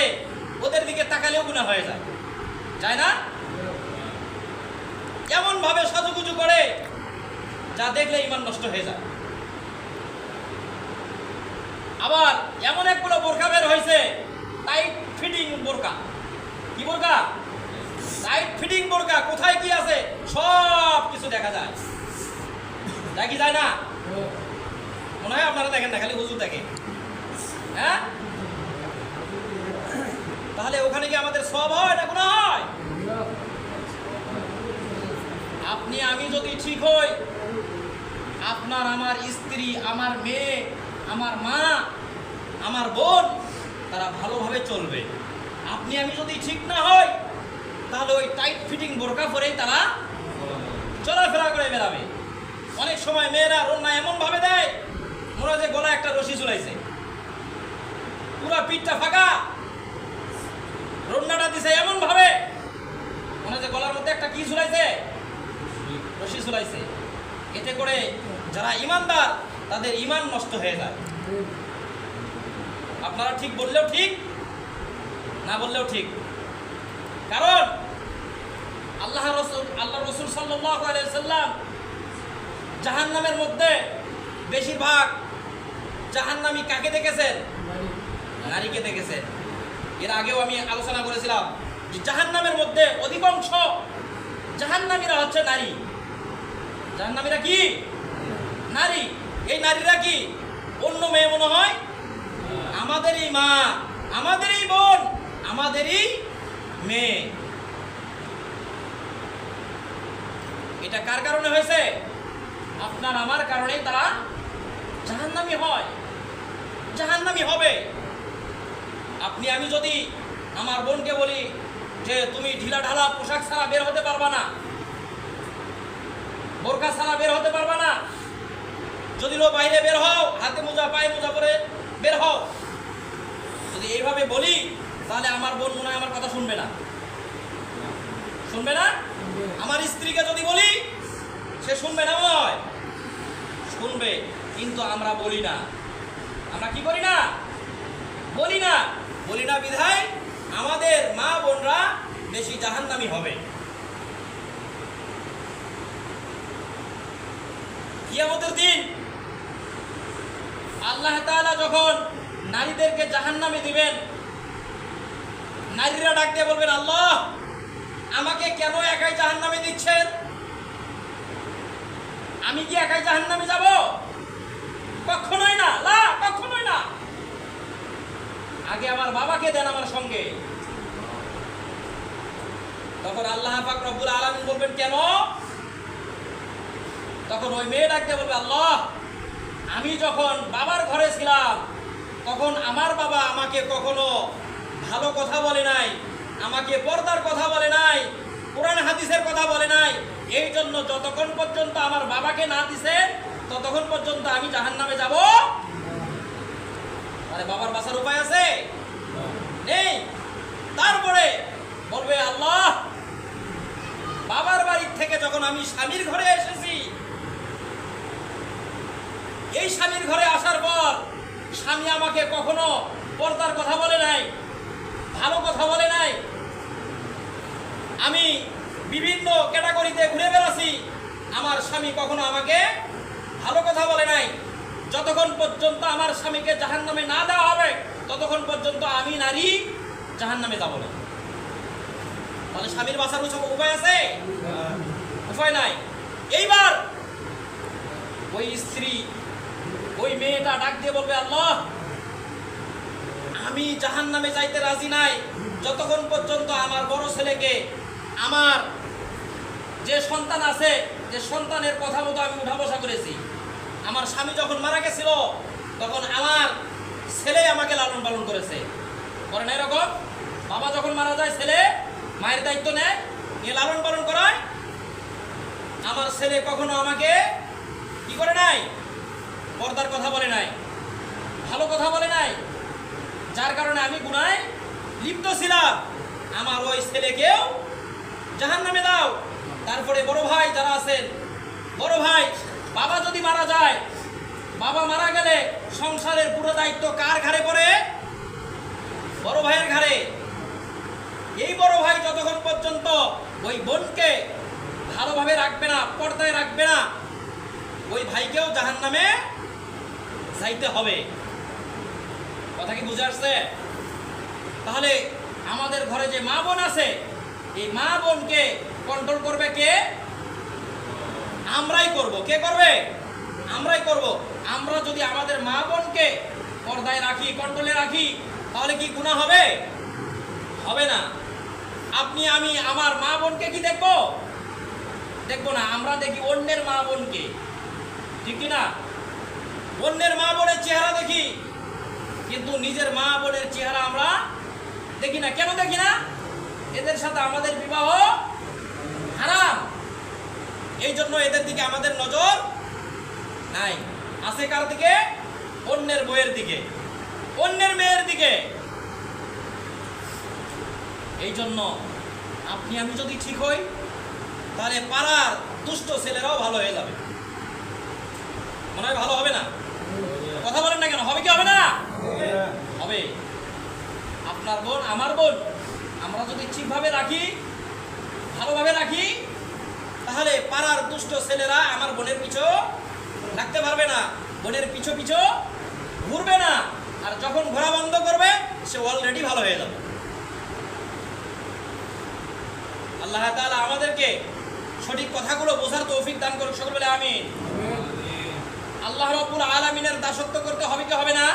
আছে ওদের দিকে তাকালেও গুণা হয়ে যায়। যায় না? এমন ভাবে সাজুগুজু করে যা দেখলে ইমান নষ্ট হয়ে যায়। আবার এমন একগুলো বোরকা বের হয়েছে টাইট ফিটিং বোরকা কি বোরকা টাইট ফিটিং বোরকা কোথায় কি আছে? সব কিছু দেখা যায়। দেখি যায় না? মনে হয় আপনারা দেখেন না, খালি হুজুর দেখে। হ্যাঁ? তাহলে ওখানে কি আমাদের সব হয় না গুণা হয়? আপনি আমি যদি ঠিক হই, আপনার আমার স্ত্রী, আমার মেয়ে, আমার মা, আমার বোন, তারা ভালোভাবে চলবে। আপনি আমি যদি ঠিক না হই, তাহলে ওই টাইট ফিটিং বোরকা পরেই তারা চলাফেরা করে বেড়াবে। অনেক সময় মেয়েরা রন্না এমন ভাবে দেয় হয় যে গলা একটা রশি ঝুলাইছে। পুরা পিঠটা ফাঁকা দিছে এমন ভাবে। মনে যে গলার মধ্যে একটা কি ঝুলাইছে? রশি ঝুলাইছে। এতে করে যারা ইমানদার, তাদের ইমান নষ্ট হয়ে যায়। আপনারা ঠিক বললেও ঠিক, না বললেও ঠিক। কারণ আল্লাহ রসুল আল্লাহ রসুল সাল্লাম জাহান্নামের মধ্যে বেশিরভাগ জাহান্নামী কাকে দেখেছেন? নারীকে দেখেছেন। এর আগেও আমি আলোচনা করেছিলাম যে জাহান্নামের মধ্যে অধিকাংশ জাহান্নামীরা হচ্ছে নারী। জাহান্নামীরা কি? নারী। এই নারীরা কি? অন্য মেয়ে মনে হয়? আমাদেরই মা, আমাদেরই বোন, আমাদেরই মেয়ে। এটা কার কারণে হয়েছে? আপনার আমার কারণেই তারা জাহান্নামী হয়। জাহান্নামী হবে। আপনি আমি যদি আমার বোনকে বলি যে তুমি ঢিলা ঢালা পোশাক ছাড়া বের হতে পারবা না বোরকা ছাড়া বের হতে পারবা না যদি লো বাইরে বের হও হাতে মোজা পায়ে মোজা পরে বের হও যদি এইভাবে বলি তাহলে আমার বোন মনে হয় আমার কথা শুনবে না। শুনবে না? আমার স্ত্রীকে যদি বলি সে শুনবে না হয় শুনবে কিন্তু আমরা বলি না। আমরা কি করি না? বলি না। বলি না বিধায়, আমাদের মা বোনরা বেশি জাহান্নামি হবে। কিয়ামতের দিন আল্লাহ তাআলা যখন নারীদেরকে জাহান্নামে দিবেন, নারীরা ডাক দিয়ে বলবেন, আল্লাহ, আমাকে কেন একাই জাহান্নামে দিচ্ছেন? আমি কি একাই জাহান্নামে যাব কখনোই না লা কখনোই না আগে আমার বাবাকে দেন আমার সঙ্গে। তখন আল্লাহ পাক রব্বুল আলামিন বলবেন, কেন? তখন ওই মেয়ে ডাকতে বলবে, আল্লাহ, আমি যখন বাবার ঘরে ছিলাম, তখন আমার বাবা আমাকে কখনো ভালো কথা বলে নাই, আমাকে পর্দার কথা বলে নাই, কোরআন হাদিসের কথা বলে নাই। এই জন্য যতক্ষণ পর্যন্ত আমার বাবাকে না দিছে ততক্ষণ পর্যন্ত আমি জাহান নামে যাব। আরে বাবার বাসার উপায় আছে? নেই। তারপরে বলবে, আল্লাহ, বাবার বাড়ির থেকে যখন আমি স্বামীর ঘরে এসেছি, এই স্বামীর ঘরে আসার পর স্বামী আমাকে কখনো পর্দার কথা বলে নাই, ভালো কথা বলে নাই। আমি বিভিন্ন ক্যাটাগরিতে ঘুরে বেড়াছি আমার স্বামী কখনো আমাকে ভালো কথা বলে নাই। যতক্ষণ পর্যন্ত আমার স্বামীকে জাহান নামে না দেওয়া হবে নারী জাহান নামে যাব না। তাহলে স্বামীর বাসার উৎসব উপায় আছে? উপায় নাই। এইবার ওই স্ত্রী, ওই মেয়েটা ডাক দিয়ে বলবে, আল্লাহ, আমি জাহান নামে যাইতে রাজি নাই। যতক্ষণ পর্যন্ত আমার বড় ছেলেকে, আমার যে সন্তান আছে, যে সন্তানের কথা মতো আমি উঠা বসা করেছি, আমার স্বামী যখন মারা গেছিল, তখন আমার ছেলে আমাকে লালন পালন করেছে। করে না এরকম? বাবা যখন মারা যায়, ছেলে মায়ের দায়িত্ব নেয়, নিয়ে লালন পালন করায়। আমার ছেলে কখনো আমাকে কি করে নাই? পর্দার কথা বলে নাই, ভালো কথা বলে নাই। যার কারণে আমি গুনায় লিপ্ত ছিলাম। আমার ওই ছেলেকেও জাহান নামে দাও। তারপরে বড় ভাই যারা আছেন, বড় ভাই, বাবা যদি মারা যায়, বাবা মারা গেলে সংসারের পুরো দায়িত্ব কার ঘাড়ে পড়ে? বড় ভাইয়ের ঘাড়ে। এই বড় ভাই যতক্ষণ পর্যন্ত ওই বোনকে ভালোভাবে রাখবে না, পর্দায় রাখবে না, ওই ভাইকেও জাহান নামে যাইতে হবে। কথা কি বুঝে আসছে? তাহলে আমাদের ঘরে যে মা বোন আছে, এই মা বোনকে কন্ট্রোল করবে কে? আমরাই করব। কে করবে? আমরাই করব। আমরা যদি আমাদের মা বোনকে পর্দায় রাখি কন্ট্রোলে রাখি তাহলে কি গুণা হবে? হবে না। আপনি, আমি, আমার মা বোনকে কি দেখব? দেখব না, আমরা দেখি অন্যের মা বোনকে। ঠিক না? অন্যের মা বোনের চেহারা দেখি, কিন্তু নিজের মা বোনের চেহারা আমরা দেখি না। কেন দেখি না? এদের সাথে আমাদের বিবাহ হারাম। এই জন্য এদের দিকে আমাদের নজর নাই। আছে কার দিকে? অন্যের বইয়ের দিকে। অন্যের মেয়ের দিকে। এই জন্য আপনি, আমি যদি ঠিক হই, তাহলে পাড়ার দুষ্ট ছেলেরাও ভালো হয়ে যাবে। মনে হয় ভালো হবে না? কথা বলেন না কেন? হবে কি হবে না? হবে। আপনার বোন, আমার বোন, আমরা যদি ঠিকভাবে রাখি, ভালোভাবে রাখি, তাহলে পাড়ার দুষ্ট ছেলেরা আমার বোনের পিছু রাখতে পারবে না। বোনের পিছু পিছু ঘুরবে না। আর যখন ঘোরা বন্ধ করবে সে অলরেডি ভালো হয়ে যাবে। আল্লাহ তাআলা আমাদেরকে সঠিক কথাগুলো বোঝার তৌফিক দান করুক। সকল বলে আমিন। আল্লাহ রব্বুল আলামিনের দাসত্ব করতে হবে কি হবে না?